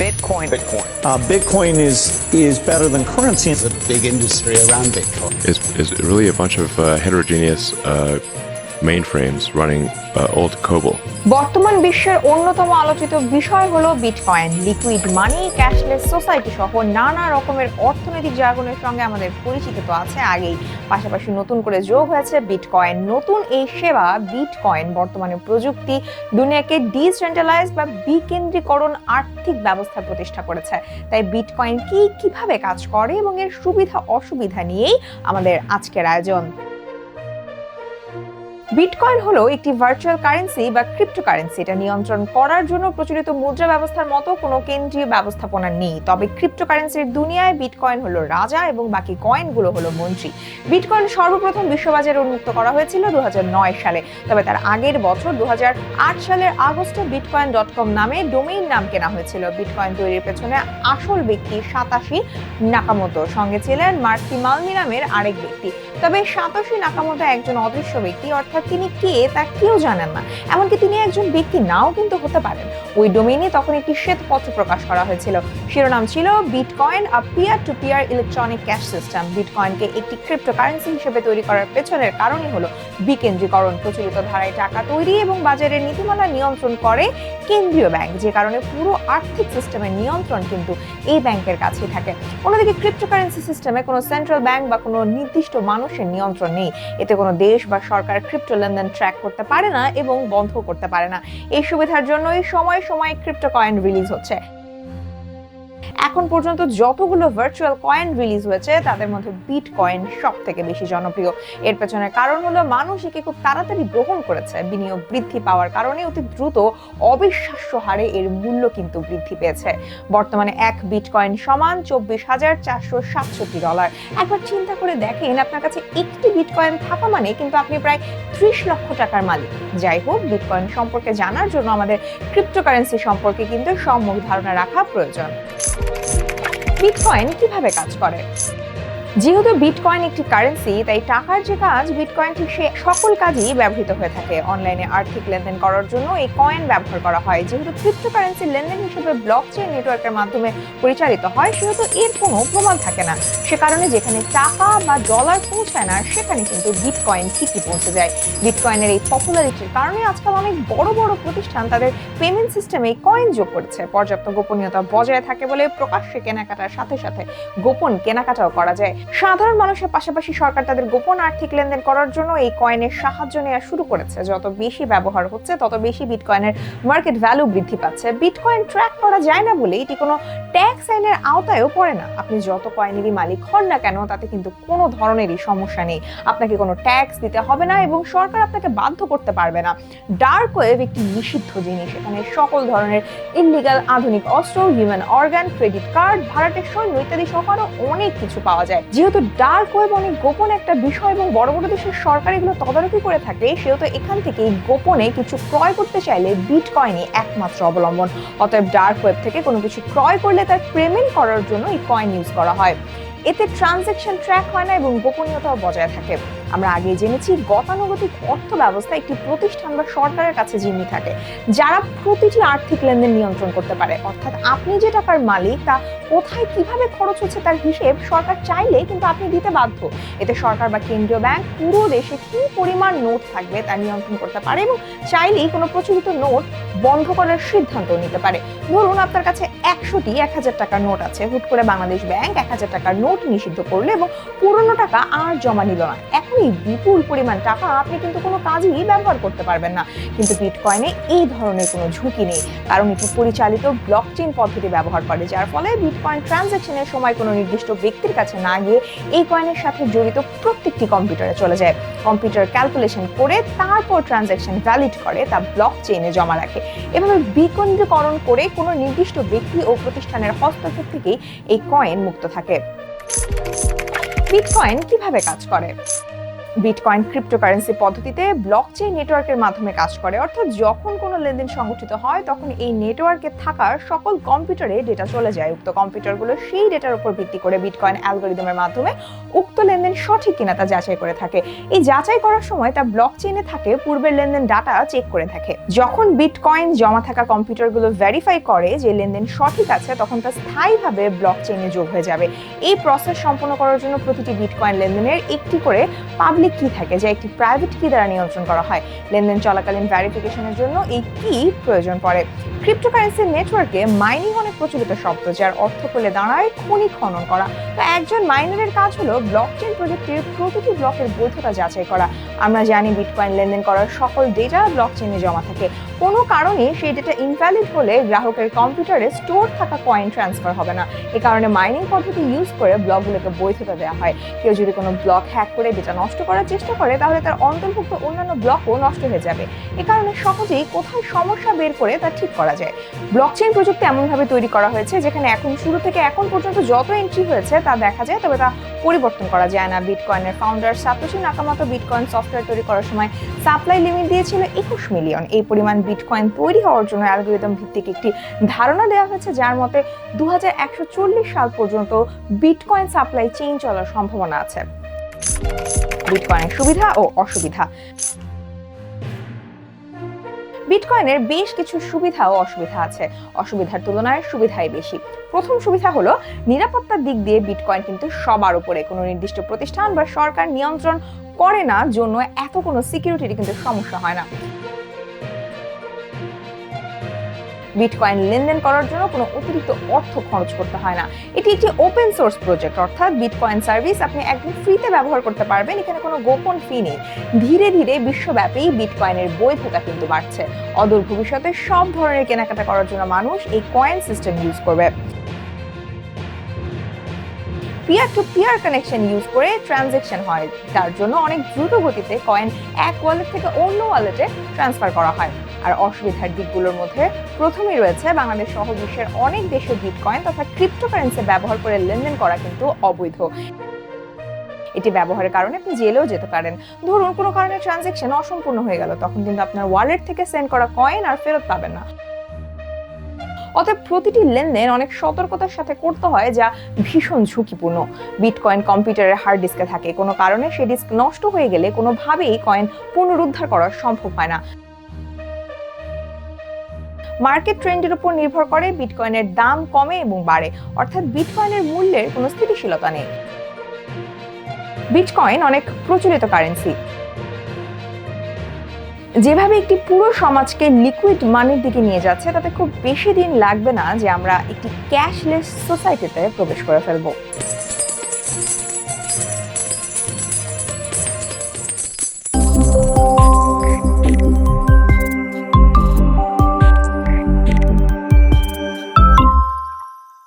Bitcoin. Bitcoin. Uh, Bitcoin is is better than currency. There's a big industry around Bitcoin. is, is really a bunch of uh, heterogeneous uh, mainframes running uh, old COBOL. বর্তমান বিশ্বের অন্যতম আলোচিত বিষয় হলো bitcoin liquid money cashless society সহ নানা রকমের অর্থনৈতিক জাগরণের সঙ্গে আমাদের পরিচিত তো আছে আগেই। পাশাপাশি নতুন করে যোগ হয়েছে বিটকয়েন নতুন এই সেবা বিটকয়েন বর্তমানে প্রযুক্তি দুনিয়াকে ডিসেন্ট্রালাইজ বা বিকেন্দ্রীকরণ আর্থিক ব্যবস্থা প্রতিষ্ঠা করেছে। তাই বিটকয়েন কি কীভাবে কাজ করে এবং এর সুবিধা অসুবিধা নিয়েই আমাদের আজকের আয়োজন। বিটকয়েন হলো একটি ভার্চুয়াল কারেন্সি বা ক্রিপ্টোকারেন্সি এটা নিয়ন্ত্রণ করার জন্য প্রচলিত মুদ্রা ব্যবস্থার মতো কোনো কেন্দ্রীয় ব্যবস্থাপনা নেই। তবে ক্রিপ্টোকারেন্সির দুনিয়ায় বিটকয়েন হলো রাজা এবং বাকি কয়েনগুলো হলো মন্ত্রী। বিটকয়েন সর্বপ্রথম বিশ্ববাজারে উন্মুক্ত করা হয়েছিল দু হাজার নয় সালে। তবে তার আগের বছর দু হাজার আট সালের আগস্টে বিটকয়েন ডট কম নামে ডোমেইন নাম কেনা হয়েছিল। বিটকয়েন তৈরির পেছনে আসল ব্যক্তি সাতাশি নাকামতো। সঙ্গে ছিলেন মার্কি মালমি নামের আরেক ব্যক্তি। তবে সাতাশি নাকামোটো একজন অদৃশ্য ব্যক্তি, অর্থাৎ তিনি কে তা কেউ জানেন না। এমনকি তিনি একজন ব্যক্তি নাও কিন্তু হতে পারেন। ওই ডোমেইনে তখন একটি শ্বেতপত্র প্রকাশ করা হয়েছিল। শিরোনাম ছিল bitcoin a peer to peer electronic cash system বিটকয়েনকে একটি ক্রিপ্টোকারেন্সি হিসেবে তৈরি করার পেছনের কারণই হলো বিকেন্দ্রীকরণ। প্রচলিত ধারায় টাকা তৈরি এবং বাজারের নীতিমালা নিয়ন্ত্রণ করে কেন্দ্রীয় ব্যাংক যে কারণে পুরো আর্থিক সিস্টেমের নিয়ন্ত্রণ কিন্তু এই ব্যাংকের কাছেই থাকে। অন্যদিকে ক্রিপ্টোকারেন্সি সিস্টেমে কোনো সেন্ট্রাল ব্যাংক বা কোনো নির্দিষ্ট মানুষের নিয়ন্ত্রণ নেই। এতে কোনো দেশ বা সরকার ক্রিপ্টো লেনদেন ট্র্যাক করতে পারে না এবং বন্ধ করতে পারে না। এই সুবিধার জন্যই সময় সময় ক্রিপ্টো কয়েন রিলিজ হচ্ছে। এখন পর্যন্ত যতগুলো ভার্চুয়াল কয়েন রিলিজ হয়েছে, তাদের মধ্যে বিট কয়েন সব থেকে বেশি জনপ্রিয়। এর পেছনে কারণ হলো মানুষ একে খুব তাড়াতাড়ি গ্রহণ করেছে। বিনিয়োগ বৃদ্ধি পাওয়ার কারণে অতি দ্রুত অবিশ্বাস্য হারে এর মূল্য কিন্তু বৃদ্ধি পেয়েছে। বর্তমানে এক বিট কয়েন সমান চব্বিশ হাজার চারশো সাতষট্টি ডলার একবার চিন্তা করে দেখেন, আপনার কাছে একটি বিট কয়েন থাকা মানে কিন্তু আপনি প্রায় ত্রিশ লক্ষ টাকার মালিক। যাই হোক বিটকয়েন সম্পর্কে জানার জন্য আমাদের ক্রিপ্টোকারেন্সি সম্পর্কে কিন্তু সম্মুখ ধারণা রাখা প্রয়োজন। বিটকয়েন কীভাবে কাজ করে? যেহেতু বিটকয়েন একটি কারেন্সি তাই টাকার যে কাজ বিটকয়েন ঠিক সে সকল কাজেই ব্যবহৃত হয়ে থাকে। অনলাইনে আর্থিক লেনদেন করার জন্য এই কয়েন ব্যবহার করা হয়। যেহেতু ক্রিপ্টোকারেন্সি লেনদেন হিসেবে ব্লক চেইন নেটওয়ার্কের মাধ্যমে পরিচালিত হয়, সেহেতু এর কোনো প্রমাণ থাকে না। সে কারণে যেখানে টাকা বা ডলার পৌঁছায় না, সেখানে কিন্তু বিটকয়েন ঠিকই পৌঁছে যায়। বিটকয়েনের এই পপুলারিটির কারণে আজকাল অনেক বড় বড় প্রতিষ্ঠান তাদের পেমেন্ট সিস্টেমে কয়েন যোগ করছে। পর্যাপ্ত গোপনীয়তা বজায় থাকে বলে প্রকাশ্যে কেনাকাটার সাথে সাথে গোপন কেনাকাটাও করা যায়। সাধারণ মানুষের পাশাপাশি সরকার তাদের গোপন আর্থিক লেনদেন করার জন্য এই কয়েনের সাহায্য নেওয়া শুরু করেছে। যত বেশি ব্যবহার হচ্ছে, তত বেশি বিটকয়েনের মার্কেট ভ্যালু বৃদ্ধি পাচ্ছে। বিটকয়েন ট্র্যাক করা যায় না বলে এটি কোনো ট্যাক্স আইনের আওতায়ও পড়ে না। আপনি যত কয়েনেরই মালিক হন না কেন, তাতে কিন্তু কোনো ধরনেরই সমস্যা নেই। আপনাকে কোনো ট্যাক্স দিতে হবে না এবং সরকার আপনাকে বাধ্য করতে পারবে না। ডার্ক ওয়েব একটি নিষিদ্ধ জিনিস। এখানে সকল ধরনের ইনলিগাল আধুনিক অস্ত্র হিউম্যান অর্গান ক্রেডিট কার্ড ভাড়াটের সৈন্য ইত্যাদি সহ আরও অনেক কিছু পাওয়া যায়। যেহেতু ডার্ক ওয়েব অনেক গোপন একটা বিষয় এবং বড় বড় দেশের সরকার এগুলো তদারকি করে থাকে, সেহেতু এখান থেকে গোপনে কিছু ক্রয় করতে চাইলে বিট বিটকয়েনই একমাত্র অবলম্বন। অতএব ডার্ক ওয়েব থেকে কোনো কিছু ক্রয় করলে তার পেমেন্ট করার জন্য এই কয়েন ইউজ করা হয়। এতে ট্রানজ্যাকশন ট্র্যাক হয় না এবং গোপনীয়তাও বজায় থাকে। আমরা আগে জেনেছি গতানুগতিক অর্থ ব্যবস্থা একটি প্রতিষ্ঠান বা সরকারের কাছে জিম্মি থাকে, যারা প্রতিটি আর্থিক লেনদেন নিয়ন্ত্রণ করতে পারে। অর্থাৎ আপনি যে টাকার মালিক, তা কোথায় কীভাবে খরচ হচ্ছে তার হিসেব সরকার চাইলে কিন্তু আপনি দিতে বাধ্য। এতে সরকার বা কেন্দ্রীয় ব্যাংক পুরো দেশে কি পরিমাণ নোট থাকবে তা নিয়ন্ত্রণ করতে পারে এবং চাইলেই কোনো প্রচলিত নোট বন্ধ করার সিদ্ধান্ত নিতে পারে। ধরুন আপনার কাছে একশোটি এক হাজার টাকার নোট আছে, হুট করে বাংলাদেশ ব্যাংক এক হাজার টাকার নোট নিষিদ্ধ করল এবং পুরনো টাকা আর জমা নিল না। এখন এই বিপুল পরিমাণ টাকা আপনি কিন্তু কোনো কাজেই ব্যবহার করতে পারবেন না। কিন্তু বিটকয়েনে এই ধরনের কোনো ঝুঁকি নেই। কারণ এটি পরিচালিত ব্লকচেইন পদ্ধতি ব্যবহার করে, যার ফলে বিটকয়েন ট্রানজ্যাকশনের সময় কোনো নির্দিষ্ট ব্যক্তির কাছে না গিয়ে এই কয়েনের সাথে জড়িত প্রত্যেকটি কম্পিউটারে চলে যায়। কম্পিউটার ক্যালকুলেশন করে তারপর ট্রানজ্যাকশন ভ্যালিড করে তা ব্লক চেইনে জমা রাখে। এভাবে বিকেন্দ্রীকরণ করে কোনো নির্দিষ্ট ব্যক্তি ও প্রতিষ্ঠানের হস্তক্ষেপ থেকেই এই কয়েন মুক্ত থাকে। বিটকয়েন কীভাবে কাজ করে? বিটকয়েন ক্রিপ্টোকারেন্সি পদ্ধতিতে ব্লকচেইন নেটওয়ার্কের মাধ্যমে কাজ করে। অর্থাৎ যখন কোনো লেনদেন সংগঠিত হয়, তখন এই নেটওয়ার্কে থাকা সকল কম্পিউটারে ডেটা চলে যায়। উক্ত কম্পিউটারগুলো সেই ডেটার উপর ভিত্তি করে বিটকয়েন অ্যালগোরিদমের মাধ্যমে উক্ত লেনদেন সঠিক কিনা তা যাচাই করে থাকে। এই যাচাই করার সময় তা ব্লকচেইনে থাকে, পূর্বের লেনদেন ডাটা চেক করে থাকে। যখন বিটকয়েন জমা থাকা কম্পিউটারগুলো ভেরিফাই করে যে লেনদেন সঠিক আছে, তখন তা স্থায়ীভাবে ব্লকচেইনে যোগ হয়ে যাবে। এই প্রসেস সম্পন্ন করার জন্য প্রতিটি বিটকয়েন লেনদেনের একটি করে পাবলিক কি থাকে? যা একটি প্রাইভেট কি দ্বারা নিয়ন্ত্রণ করা হয়। লেনদেন চলাকালীন ভেরিফিকেশনের জন্য এই কি প্রয়োজন পড়ে। ক্রিপ্টোকারেন্সি নেটওয়ার্কে মাইনিং অনেক প্রচলিত শব্দ, যার অর্থ করলে দাঁড়ায় খনি খনন করা। তো একজন মাইনারের কাজ হলো ব্লকচেন প্রযুক্তির প্রতিটি ব্লকের বৈধতা যাচাই করা। আমরা জানি বিটকয়েন লেনদেন করার সকল ডেটা ব্লকচেনে জমা থাকে। কোনো কারণে সেই ডেটা ইনভ্যালিড হলে গ্রাহকের কম্পিউটারে স্টোর থাকা কয়েন ট্রান্সফার হবে না। এ কারণে মাইনিং পদ্ধতি ইউজ করে ব্লকগুলোকে বৈধতা দেওয়া হয়। কেউ যদি কোনো ব্লক হ্যাক করে ডেটা নষ্ট করার চেষ্টা করে, তাহলে তার অন্তর্ভুক্ত অন্যান্য ব্লকও নষ্ট হয়ে যাবে। এ কারণে সহজেই কোথায় সমস্যা বের করে তা ঠিক করা যায়। ব্লকচেন প্রযুক্তি এমনভাবে তৈরি করা হয়েছে, যেখানে এখন শুরু থেকে এখন পর্যন্ত যত এন্ট্রি হয়েছে তা দেখা যায়, তবে তা পরিবর্তন করা যায় না। বিটকয়েনের founder Satoshi Nakamoto bitcoin software তৈরি করার সময় সাপ্লাই লিমিট দিয়েছিল একুশ মিলিয়ন এই পরিমাণ বিটকয়েন তৈরি হওয়ার জন্য অ্যালগোরিদম ভিত্তিক একটি ধারণা দেওয়া হয়েছে, যার মতে দু হাজার একশো চল্লিশ সাল পর্যন্ত বিটকয়েন সাপ্লাই চেইন চলার সম্ভাবনা আছে। বিটকয়েনের সুবিধা ও অসুবিধা। বিটকয়েনের বেশ কিছু সুবিধা ও অসুবিধা আছে। অসুবিধার তুলনায় সুবিধাই বেশি। প্রথম সুবিধা হলো, নিরাপত্তার দিক দিয়ে বিটকয়েন কিন্তু সবার উপরে। কোনো নির্দিষ্ট প্রতিষ্ঠান বা সরকার নিয়ন্ত্রণ করে না, জন্য এত কোনো সিকিউরিটির কিন্তু সমস্যা হয় না। বিটকয়েন লেনদেন করার জন্য কোনো অতিরিক্ত অর্থ খরচ করতে হয় না। এটি একটি ওপেন সোর্স প্রজেক্ট অর্থাৎ বিটকয়েন সার্ভিস আপনি একদম ফ্রিতে ব্যবহার করতে পারবেন। এখানে কোনো গোপন ফি নেই। ধীরে ধীরে বিশ্বব্যাপী বিটকয়েনের বৈধতা কিন্তু বাড়ছে। অদূর ভবিষ্যতে সব ধরনের কেনাকাটা করার জন্য মানুষ এই কয়েন সিস্টেম ইউজ করবে। Peer to peer connection use করে ট্রানজেকশন হয়। তার জন্য অনেক দ্রুত গতিতে কয়েন এক ওয়ালেট থেকে অন্য ওয়ালেটে ট্রান্সফার করা হয়। আর অসুবিধার দিকগুলোর মধ্যে প্রথমেই রয়েছে বাংলাদেশ সহ বিশ্বের অনেক দেশে বিটকয়েন তথা ক্রিপ্টোকারেন্সি ব্যবহার করে লেনদেন করা কিন্তু অবৈধ। এটি ব্যবহারের কারণে আপনি জেলেও যেতে পারেন। ধরুন, কোনো কারণে ট্রানজেকশন অসম্পূর্ণ হয়ে গেল, তখন কিন্তু আপনার ওয়ালেট থেকে সেন্ড করা কয়েন আর ফেরত পাবেন না। অতএব প্রতিটি লেনদেন অনেক সতর্কতার সাথে করতে হয়, যা ভীষণ ঝুঁকিপূর্ণ। বিটকয়েন কম্পিউটারের হার্ড ডিস্কে থাকে। কোনো কারণে সেই ডিস্ক নষ্ট হয়ে গেলে কোনোভাবেই কয়েন পুনরুদ্ধার করা সম্ভব হয় না। মার্কেট ট্রেন্ডের উপর নির্ভর করে বিটকয়েনের দাম কমে এবং বাড়ে। অর্থাৎ বিটকয়েনের মূল্যের কোনো স্থিতিশীলতা নেই। বিটকয়েন অনেক প্রচলিত কারেন্সি। যেভাবে একটি পুরো সমাজকে লিকুইড মানির দিকে নিয়ে যাচ্ছে, তাতে খুব বেশি দিন লাগবে না যে আমরা একটি ক্যাশলেস সোসাইটিতে প্রবেশ করে ফেলব।